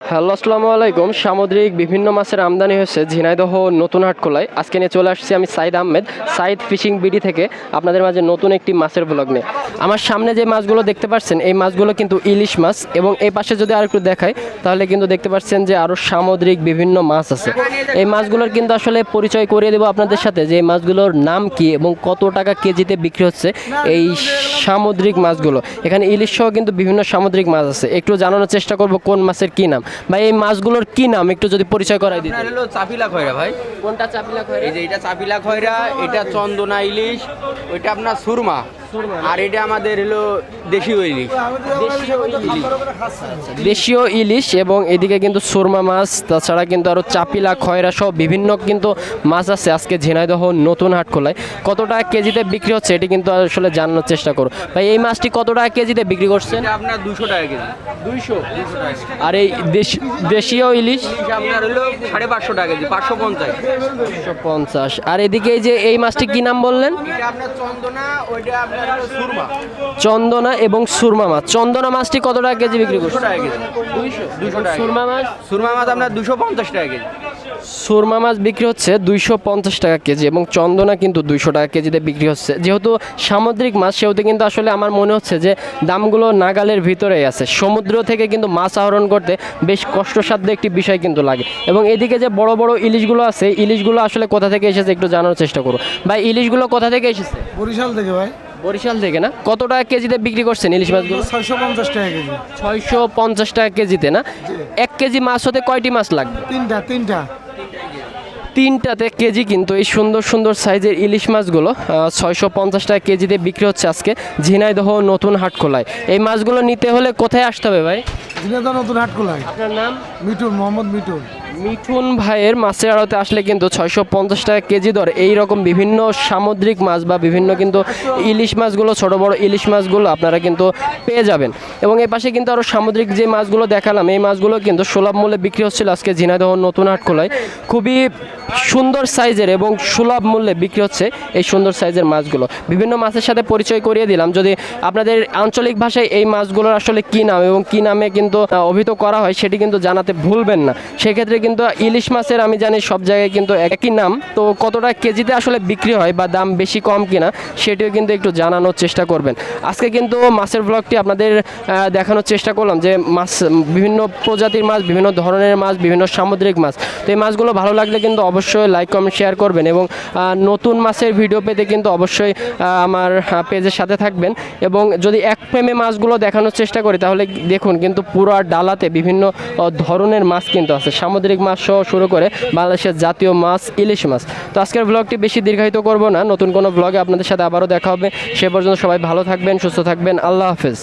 Hello, আসসালামু আলাইকুম। সামুদ্রিক বিভিন্ন মাছের আমদানি হয়েছে ঝিনাইদহ নতুন হাটখোলায়। আজকে নিয়ে চলে আসছি আমি সাইদ আহমেদ, সাইদ ফিশিং বিডি থেকে আপনাদের মাঝে নতুন একটি মাছের ব্লগ নিয়ে। আমার সামনে যে মাছগুলো দেখতে পাচ্ছেন, এই মাছগুলো কিন্তু ইলিশ মাছ এবং এই পাশে যদি আর একটু দেখাই, তাহলে কিন্তু দেখতে পাচ্ছেন যে আরও সামুদ্রিক বিভিন্ন মাছ আছে। এই মাছগুলোর কিন্তু আসলে পরিচয় করিয়ে দেবো আপনাদের সাথে যে এই মাছগুলোর নাম কি এবং কত টাকা কেজিতে বিক্রি হচ্ছে। এই সামুদ্রিক মাছগুলো। এখানে ইলিশ সহ কিন্তু বিভিন্ন সামুদ্রিক মাছ আছে। একটু জানানোর চেষ্টা করব কোন মাছের কি নাম। ভাই এই মাছগুলোর কি নাম? একটু যদি পরিচয় করাই দিই হলো চাপিলা খয়রা ভাই। কোনটা চাপিলা খয়রা? এই যে এটা চাপিলা খয়রা এটা চন্দনা ইলিশ ওইটা আপনার সুরমা। আর এটা আমাদের হলো দেশীয় ইলিশ। দেশীয় ইলিশ। এবং এদিকে কিন্তু সুরমা মাছ তাছাড়া কিন্তু আরও চাপিলা খয়রা সহ বিভিন্ন কিন্তু মাছ আছে আজকে ঝিনাইদহ নতুন হাট খোলায় কত টাকা কেজিতে বিক্রি হচ্ছে এটি কিন্তু আসলে জানানোর চেষ্টা করো ভাই এই মাছটি কত টাকা কেজিতে বিক্রি করছেন? আপনার দুশো টাকা কেজি। দুইশো? আর এই দেশ- দেশীয় ইলিশ? আপনার হলো সাড়ে পাঁচশো টাকা কেজি পাঁচশো পঞ্চাশ। একশো পঞ্চাশ। আর এদিকে এই যে এই মাছটি কি নাম বললেন? আপনার চন্দনা ওইটা চন্দনা এবং সুরমা মাছ। চন্দনা মাছটি কত টাকা কেজি বিক্রি করছে টাকা কেজি। দুশো টাকা সুরমা মাছ? সুরমা মাছ আপনার দুশো পঞ্চাশ টাকা কেজি। সুরমা মাছ বিক্রি হচ্ছে দুইশো পঞ্চাশ টাকা কেজি এবং চন্দনা কিন্তু দুইশো টাকা কেজিতে বিক্রি হচ্ছে। যেহেতু সামুদ্রিক মাছ সেহেতু কিন্তু আসলে আমার মনে হচ্ছে যে দামগুলো নাগালের ভিতরেই আছে। সমুদ্র থেকে কিন্তু মাছ আহরণ করতে বেশ কষ্টসাধ্য একটি বিষয় কিন্তু লাগে। এবং এদিকে যে বড় বড় ইলিশগুলো আছে ইলিশগুলো আসলে কোথা থেকে এসেছে একটু জানার চেষ্টা করো ভাই ইলিশগুলো কোথা থেকে এসেছে? বরিশাল থেকে ভাই। বরিশাল থেকে না? কত টাকা কেজিতে বিক্রি করছেন ইলিশ মাছগুলো? ছয়শো পঞ্চাশ টাকা কেজি। ছয়শো পঞ্চাশ টাকা কেজিতে না? এক কেজি মাছ হতে কয়টি মাছ লাগবে? তিনটা তিনটা। তিনটাতে কেজি কিন্তু এই সুন্দর সুন্দর সাইজের ইলিশ মাছগুলো ছয়শো পঞ্চাশ টাকা কেজিতে বিক্রি হচ্ছে আজকে ঝিনাইদহ নতুন হাট খোলায় এই মাছগুলো নিতে হলে কোথায় আসতে হবে ভাই? ঝিনাইদহ নতুন হাট খোলায় আপনার নাম? মিঠুন মোহাম্মদ মিঠুন। মিঠুন ভাইয়ের মাছের আড়তে আসলে কিন্তু ছয়শো পঞ্চাশ টাকা কেজি দর। এই রকম বিভিন্ন সামুদ্রিক মাছ বা বিভিন্ন কিন্তু ইলিশ মাছগুলো, ছোট বড় ইলিশ মাছগুলো আপনারা কিন্তু পেয়ে যাবেন। এবং এই পাশে কিন্তু আরও সামুদ্রিক যে মাছগুলো দেখালাম, এই মাছগুলো কিন্তু সুলভ মূল্যে বিক্রি হচ্ছিল আজকে ঝিনাইদহ নতুন হাট খোলায় খুবই সুন্দর সাইজের এবং সুলভ মূল্যে বিক্রি হচ্ছে এই সুন্দর সাইজের মাছগুলো। বিভিন্ন মাছের সাথে পরিচয় করিয়ে দিলাম, যদি আপনাদের আঞ্চলিক ভাষায় এই মাছগুলোর আসলে কী নাম এবং কী নামে কিন্তু অভিহিত করা হয়, সেটি কিন্তু জানাতে ভুলবেন না। সেক্ষেত্রে কিন্তু ইলিশ মাছের আমি জানি সব জায়গায় কিন্তু একই নাম। তো কতটা কেজিতে আসলে বিক্রি হয় বা দাম বেশি কম কিনা, সেটিও কিন্তু একটু জানানোর চেষ্টা করবেন। আজকে কিন্তু মাছের ব্লগটি আপনাদের দেখানোর চেষ্টা করলাম যে মাছ, বিভিন্ন প্রজাতির মাছ, বিভিন্ন ধরনের মাছ, বিভিন্ন সামুদ্রিক মাছ। তো এই মাছগুলো ভালো লাগলে কিন্তু অবশ্যই লাইক কমেন্ট শেয়ার করবেন এবং নতুন মাছের ভিডিও পেতে কিন্তু অবশ্যই আমার পেজের সাথে থাকবেন। এবং যদি এক প্রেমে মাছগুলো দেখানোর চেষ্টা করি, তাহলে দেখুন কিন্তু পুরো ডালাতে বিভিন্ন ধরনের মাছ কিন্তু আছে। সামুদ্রিক মাছ সহ শুরু করে বাংলাদেশের জাতীয় মাছ, ইলিশ মাছ। তো আজকের ব্লগটি বেশি দীর্ঘায়িত করব না। নতুন কোনো ব্লগে আপনাদের সাথে আবারও দেখা হবে। সে পর্যন্ত সবাই ভালো থাকবেন, সুস্থ থাকবেন। আল্লাহ হাফেজ।